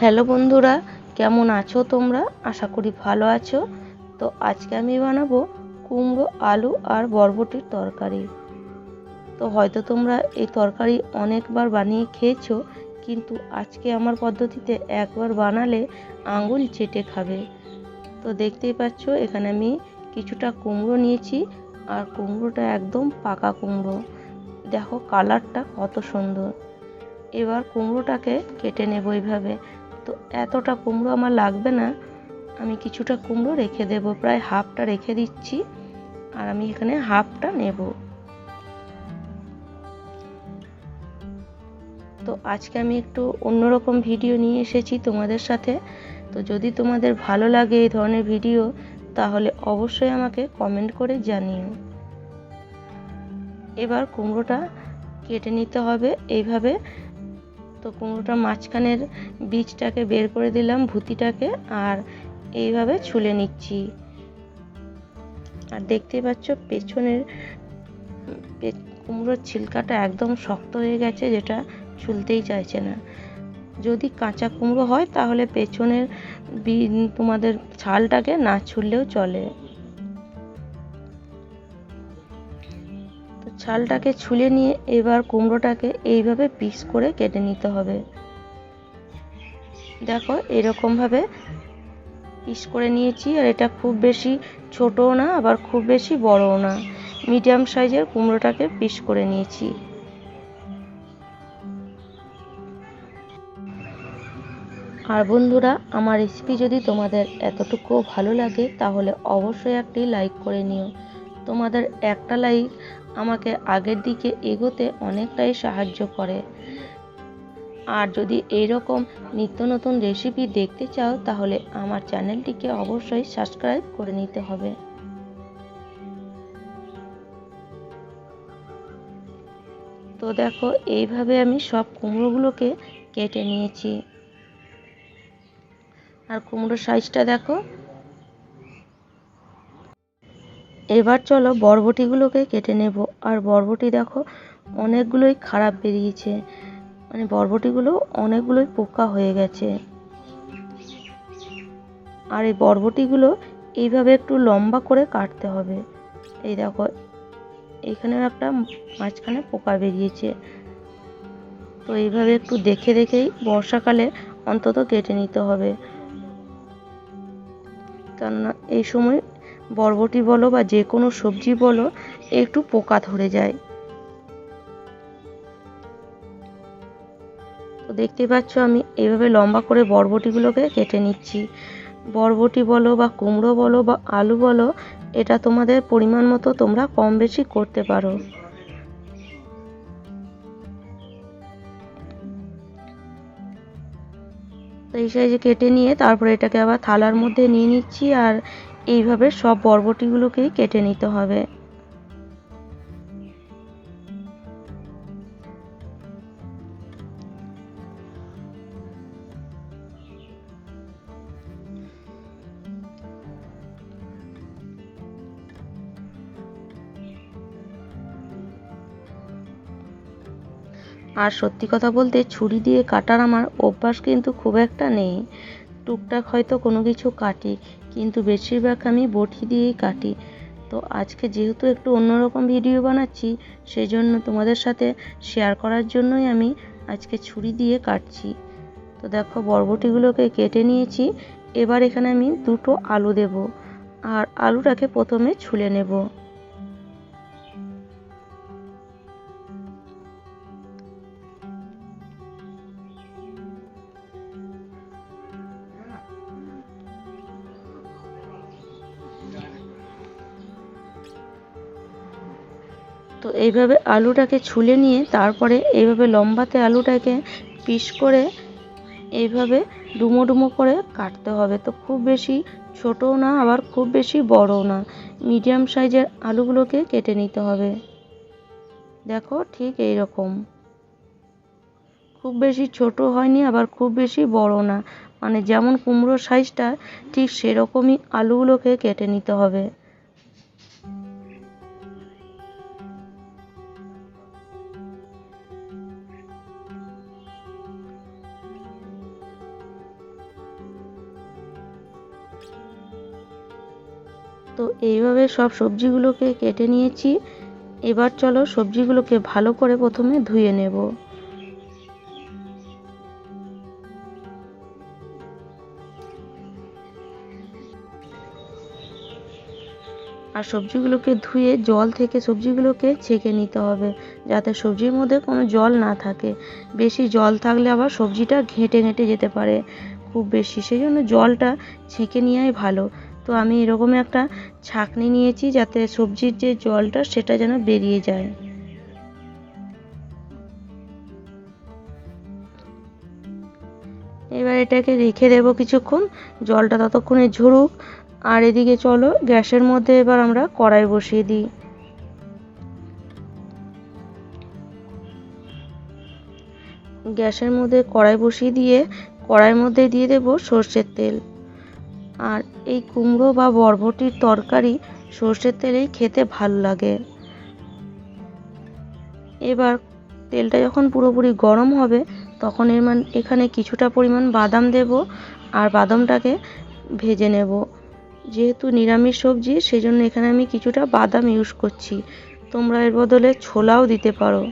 Hello বন্ধুরা, কেমন আছো তোমরা? আশা করি ভালো আছো। তো আজকে আমি বানাবো কুমড়ো, আলু আর বরবটির তরকারি। তো হয়তো তোমরা এই তরকারি অনেকবার বানিয়ে খেয়েছো, কিন্তু আজকে আমার পদ্ধতিতে একবার বানালে আঙুল চেটে খাবে। তো দেখতেই পাচ্ছ, এখানে আমি কিছুটা কুমড়ো নিয়েছি, আর কুমড়োটা একদম পাকা কুমড়ো। দেখো কালারটা কত সুন্দর। এবার কুমড়োটাকে কেটে নেব এইভাবে। তো এতটা কুমড়ো আমার লাগবে না, আমি কিছুটা কুমড়ো রেখে দেব, প্রায় হাফটা রেখে দিচ্ছি, আর আমি এখানে হাফটা নেব। তো আজকে আমি একটু অন্যরকম ভিডিও নিয়ে এসেছি তোমাদের সাথে, তো যদি তোমাদের ভালো লাগে এই ধরনের ভিডিও, তাহলে অবশ্যই আমাকে কমেন্ট করে জানিও। এবার কুমড়োটা কেটে নিতে হবে, এইভাবে তো কুমড়োটা মাঝখানের বীজটাকে বের করে দিলাম ভুতিটাকে আর এইভাবে ছুলে নিচ্ছি। আর দেখতেই পাচ্ছ পেছনের কুমড়োর ছিলকাটা একদম শক্ত হয়ে গেছে যেটা ছুলতেই চাইছে না। যদি কাঁচা কুমড়ো হয় তাহলে পেছনের তোমাদের ছালটাকে না ছুললেও চলে। ছালটাকে ছুলে নিয়ে এবার কুমড়োটাকে এইভাবে পিস করে কেটে নিতে হবে। দেখো, এরকমভাবে পিস করে নিয়েছি, আর এটা খুব বেশি ছোটও না, আবার খুব বেশি বড়ও না। মিডিয়াম সাইজের কুমড়োটাকে পিস করে নিয়েছি। আর বন্ধুরা, আমার রেসিপি যদি তোমাদের এতটুকু ভালো লাগে, তাহলে অবশ্যই একটি লাইক করে নিও। তোমাদের একটা লাইক আমাকে আগের দিকে এগোতে অনেকটাই সাহায্য করে। আর যদি এইরকম নিত্য নতুন রেসিপি দেখতে চাও, তাহলে আমার চ্যানেলটিকে অবশ্যই সাবস্ক্রাইব করে নিতে হবে। তো দেখো, এইভাবে আমি সব কুমড়োগুলোকে কেটে নিয়েছি। আর কুমড়োর সাইজটা দেখো এবার চলো বরবটিগুলোকে কেটে নেব। আর বরবটি দেখো অনেকগুলোই খারাপ বেরিয়েছে। মানে বরবটিগুলো অনেকগুলোই পোকা হয়ে গেছে। আর এই বরবটিগুলো এইভাবে একটু লম্বা করে কাটতে হবে। এই দেখো এইখানেও একটা মাঝখানে পোকা বেরিয়েছে। তো এইভাবে একটু দেখে দেখেই বর্ষাকালে অন্তত কেটে নিতে হবে। কেননা এই সময় বরবটি বলো বা যে কোনো সবজি বলো, একটু পোকা ধরে যায়। তো দেখতে পাচ্ছ আমি এইভাবে লম্বা করে বরবটিগুলোকে কেটে নিচ্ছি। বরবটি বলো বা কুমড়ো বলো বা আলু বলো, এটা তোমাদের পরিমাণ মতো তোমরা কম বেশি করতে পারো। এই সাইজে কেটে নিয়ে তারপরে এটাকে আবার থালার মধ্যে নিয়ে নিচ্ছি আর এইভাবে সব বরবটিগুলোকেই কেটে নিতে হবে। আর সত্যি কথা বলতে, ছুরি দিয়ে কাটার আমার অভ্যাস কিন্তু খুব একটা নেই। টুকটাক হয়তো কোনো কিছু কাটি, কিন্তু বেশিরভাগ আমি বটি দিয়েই কাটি। তো আজকে যেহেতু একটু অন্যরকম ভিডিও বানাচ্ছি সেই জন্য তোমাদের সাথে শেয়ার করার জন্যই আমি আজকে ছুরি দিয়ে কাটছি। তো দেখো, বরবটিগুলোকে কেটে নিয়েছি। এবার এখানে আমি দুটো আলু দেব, আর আলুটাকে প্রথমে ছুলে নেব। এইভাবে আলুটাকে ছুলে নিয়ে তারপরে এইভাবে লম্বাতে আলুটাকে পিস করে এইভাবে ডুমো ডুমো করে কাটতে হবে। তো খুব বেশি ছোটও না, আবার খুব বেশি বড়ও না। মিডিয়াম সাইজের আলুগুলোকে কেটে নিতে হবে। দেখো ঠিক এই রকম খুব বেশি ছোট হয়নি, আবার খুব বেশি বড় না। মানে যেমন কুমড়োর সাইজটা, ঠিক সেরকমই আলুগুলোকে কেটে নিতে হবে। তো এইভাবে সব সবজিগুলোকে কেটে নিয়েছি। এবার চলো সবজিগুলোকে ভালো করে প্রথমে ধুয়ে নেব। আর সবজিগুলোকে ধুয়ে জল থেকে সবজিগুলোকে ছেঁকে নিতে হবে, যাতে সবজির মধ্যে কোনো জল না থাকে। বেশি জল থাকলে আবার সবজিটা ঘেঁটে ঘেঁটে যেতে পারে। খুব বেশি, সেই জন্য জলটা ছেঁকে নেওয়াই ভালো। তো আমি এরকম একটা ছাঁকনি নিয়েছি যাতে সবজির যে জলটা সেটা যেন বেরিয়ে যায়। এবার এটাকে রেখে দেবো কিছুক্ষণ। জলটা ততক্ষণে ঝরুক। আর এদিকে চলো, গ্যাসের মধ্যে এবার আমরা কড়াই বসিয়ে দিই। গ্যাসের মধ্যে কড়াই বসিয়ে দিয়ে কড়াইয়ের মধ্যে দিয়ে দেব সর্ষের তেল। আর এই কুমড়ো বা বরবটির তরকারি সর্ষের তেলেই খেতে ভালো লাগে। এবার তেলটা যখন পুরোপুরি গরম হবে, তখন এর মান এখানে কিছুটা পরিমাণ বাদাম দেব আর বাদামটাকে ভেজে নেব। যেহেতু নিরামিষ সবজি সেই জন্য এখানে আমি কিছুটা বাদাম ইউজ করছি। তোমরা এর বদলে ছোলাও দিতে পারো।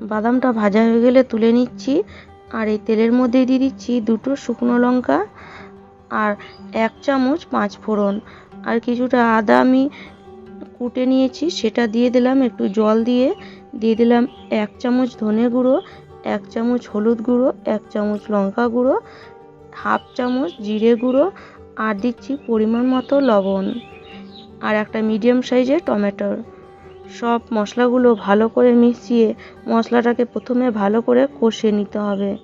বাদামটা ভাজা হয়ে গেলে তুলে নিচ্ছি। আর এই তেলের মধ্যে দিয়ে দিচ্ছি দুটো শুকনো লঙ্কা আর এক চামচ পাঁচ ফোড়ন। আর কিছুটা আদা আমি কুটে নিয়েছি, সেটা দিয়ে দিলাম একটু জল দিয়ে। দিয়ে দিলাম এক চামচ ধনে গুঁড়ো, এক চামচ হলুদ গুঁড়ো, এক চামচ লঙ্কা গুঁড়ো, হাফ চামচ জিরে গুঁড়ো আর দিচ্ছি পরিমাণ মতো লবণ। আর একটা মিডিয়াম সাইজের টমেটো সব মশলাগুলো ভালো করে মিশিয়ে মশলাটাকে প্রথমে ভালো করে কষিয়ে নিতে হবে।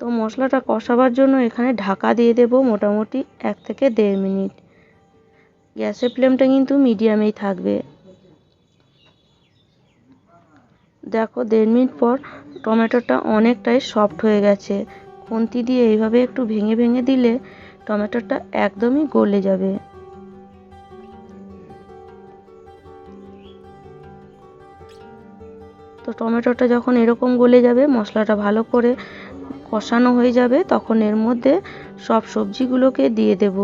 তো মশলাটা কষাবার জন্য এখানে ঢাকা দিয়ে দেব মোটামুটি এক থেকে দেড় মিনিট। গ্যাসের ফ্লেমটা কিন্তু মিডিয়ামেই থাকবে। দেখো দেড় মিনিট পর টমেটোটা অনেকটাই সফট হয়ে গেছে। খুন্তি দিয়ে এইভাবে একটু ভেঙে ভেঙে দিলে টমেটোটা একদমই গলে যাবে। তো টমেটোটা যখন এরকম গলে যাবে, মশলাটা ভালো করে কষানো হয়ে যাবে, তখন এর মধ্যে সব সবজিগুলোকে দিয়ে দেব।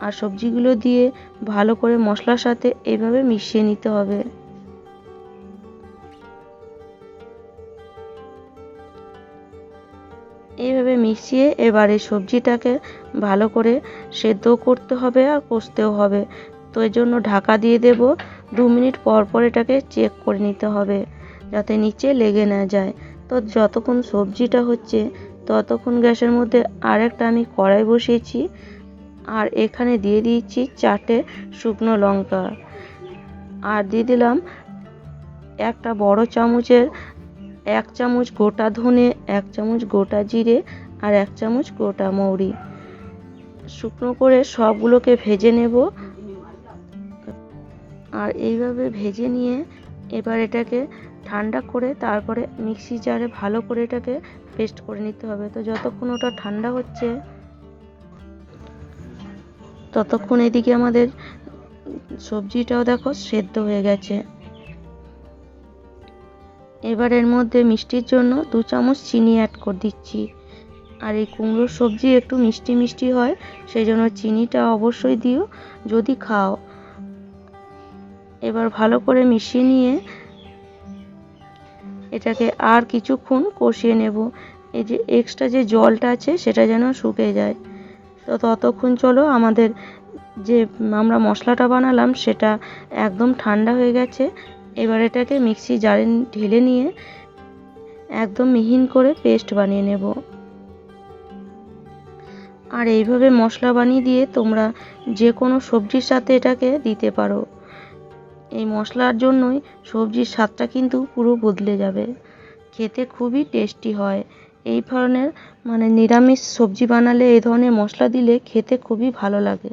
আর সবজিগুলো দিয়ে ভালো করে মশলার সাথে এভাবে মিশিয়ে নিতে হবে। এইভাবে মিশিয়ে এবারে সবজিটাকে ভালো করে সেদ্ধ করতে হবে আর কষতেও হবে। তো এর জন্য ঢাকা দিয়ে দেব। দু মিনিট পর পর এটাকে চেক করে নিতে হবে। যাতে নিচে লেগে না যায়। তো যতক্ষণ সবজিটা হচ্ছে, ততক্ষণ গ্যাসের মধ্যে আরেকটা আমি কড়াই বসিয়েছি আর এখানে দিয়ে দিয়েছি চারটে শুকনো লঙ্কা। আর দিয়ে দিলাম একটা বড় চামচের এক চামচ গোটা ধনে, এক চামচ গোটা জিরে আর এক চামচ গোটা মৌরি। শুকনো করে সবগুলোকে ভেজে নেব। আর এইভাবে ভেজে নিয়ে এবার এটাকে ঠান্ডা করে তারপরে মিক্সি জারে ভালো করে এটাকে পেস্ট করে নিতে হবে। তো যতক্ষণ ওটা ঠান্ডা হচ্ছে, ততক্ষণ এদিকে আমাদের সবজিটাও দেখো সেদ্ধ হয়ে গেছে। এবার এর মধ্যে মিষ্টির জন্য দু চামচ চিনি অ্যাড করে দিচ্ছি। আর এই কুমড়োর সবজি একটু মিষ্টি মিষ্টি হয় সেই জন্য চিনিটা অবশ্যই দিও, যদি খাও। এবার ভালো করে মিশিয়ে নিয়ে এটাকে আর কিছুক্ষণ কষিয়ে নেব। এই যে এক্সট্রা যে জলটা আছে, সেটা যেন শুকে যায়। তো ততক্ষণ চলো আমাদের যে আমরা মশলাটা বানালাম, সেটা একদম ঠান্ডা হয়ে গেছে। এবার এটাকে মিক্সি জারে ঢেলে নিয়ে একদম মিহিন করে পেস্ট বানিয়ে নেব। আর এইভাবে মশলা বানিয়ে দিয়ে তোমরা যে কোনো সবজির সাথে এটাকে দিতে পারো। এই মশলার জন্যই সবজির স্বাদটা কিন্তু পুরো বদলে যাবে। খেতে খুবই টেস্টি হয়। এই ধরনের মানে নিরামিষ সবজি বানালে এই ধরনের মশলা দিলে খেতে খুবই ভালো লাগে।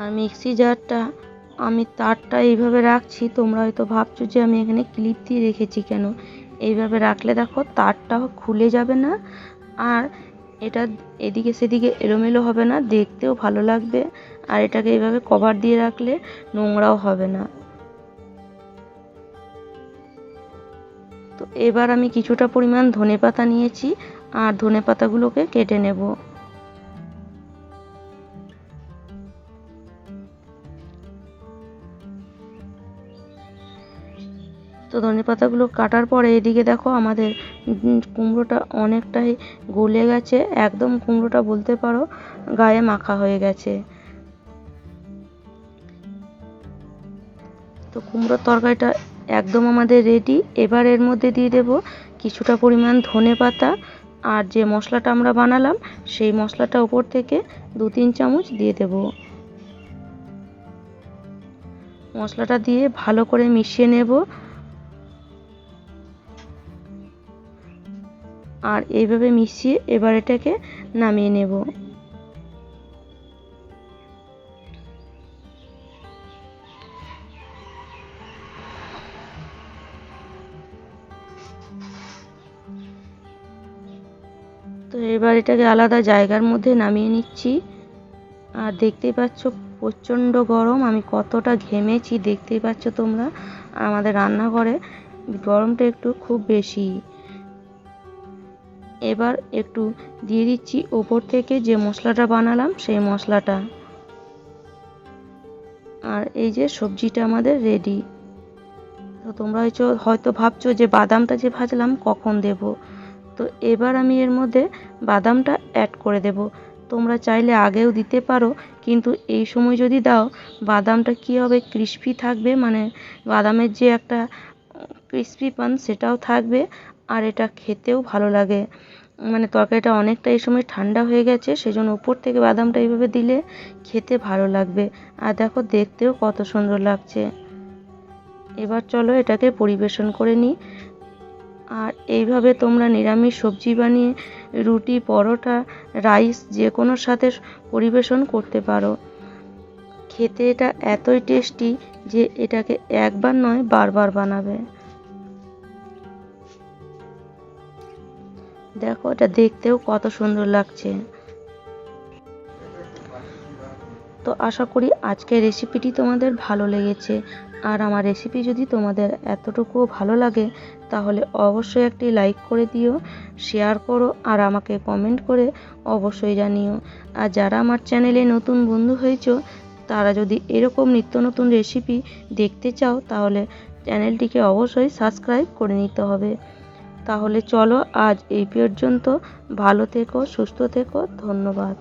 আর মিক্সি জারটা আমি তারটা এইভাবে রাখছি, তোমরা হয়তো ভাবছ যে আমি এখানে ক্লিপ দিয়ে রেখেছি কেন? এইভাবে রাখলে দেখো তারটাও খুলে যাবে না আর এটা এদিকে সেদিকে এলোমেলো হবে না, দেখতেও ভালো লাগবে। আর এটাকে এইভাবে কভার দিয়ে রাখলে নোংরাও হবে না। তো এবার আমি কিছুটা পরিমাণ ধনে পাতা নিয়েছি আর ধনে পাতাগুলোকে কেটে নেব। ধনে পাতাগুলো কাটার পরে এদিকে দেখো আমাদের কুমড়োটা অনেকটাই গলে গেছে। একদম কুমড়োটা বলতে পারো গায়ে মাখা হয়ে গেছে। তো কুমড়োর তরকারিটা একদম আমাদের রেডি এবার এর মধ্যে দিয়ে দেব কিছুটা পরিমাণ ধনে পাতা আর যে মশলাটা আমরা বানালাম, সেই মশলাটা উপর থেকে দু তিন চামচ দিয়ে দেব। মশলাটা দিয়ে ভালো করে মিশিয়ে নেব। আর এইভাবে মিশিয়ে এবার এটাকে নামিয়ে নেব। তো এবার এটাকে আলাদা জায়গার মধ্যে নামিয়ে নিচ্ছি। আর দেখতেই পাচ্ছ প্রচণ্ড গরম, আমি কতটা ঘেমেছি দেখতেই পাচ্ছ তোমরা। আমাদের রান্নাঘরে গরমটা একটু খুব বেশি। এবার একটু দিয়ে দিচ্ছি ওপর থেকে যে মশলাটা বানালাম, সেই মশলাটা। আর এই যে সবজিটা আমাদের রেডি তো তোমরা হয়তো হয়তো ভাবছ যে বাদামটা যে ভাজলাম, কখন দেব? তো এবার আমি এর মধ্যে বাদামটা অ্যাড করে দেব। তোমরা চাইলে আগেও দিতে পারো, কিন্তু এই সময় যদি দাও, বাদামটা কী হবে ক্রিস্পি থাকবে মানে বাদামের যে একটা ক্রিস্পি পান, সেটাও থাকবে। আর এটা খেতেও ভালো লাগে। মানে তরকারিটা অনেকটা এই সময় ঠান্ডা হয়ে গেছে সেই জন্য উপর থেকে বাদামটা এইভাবে দিলে খেতে ভালো লাগবে। আর দেখো দেখতেও কত সুন্দর লাগছে। এবার চলো এটাকে পরিবেশন করে নিই। আর এইভাবে তোমরা নিরামিষ সবজি বানিয়ে রুটি, পরোটা, রাইস যে কোনো সাথে পরিবেশন করতে পারো। খেতে এটা এতই টেস্টি যে এটাকে একবার নয় বারবার বানাবে। দেখো, এটা দেখতেও কত সুন্দর লাগছে। তো আশা করি আজকের রেসিপিটি তোমাদের ভালো লেগেছে। আর আমার রেসিপি যদি তোমাদের এতটুকুও ভালো লাগে, তাহলে অবশ্যই একটি লাইক করে দিও শেয়ার করো, আর আমাকে কমেন্ট করে অবশ্যই জানিও। আর যারা আমার চ্যানেলে নতুন বন্ধু হয়েছো, তারা যদি এরকম নিত্য নতুন রেসিপি দেখতে চাও, তাহলে চ্যানেলটিকে অবশ্যই সাবস্ক্রাইব করে নিতে হবে। তাহলে চলো আজ এই পর্যন্ত। ভালো থেকো সুস্থ থেকো ধন্যবাদ।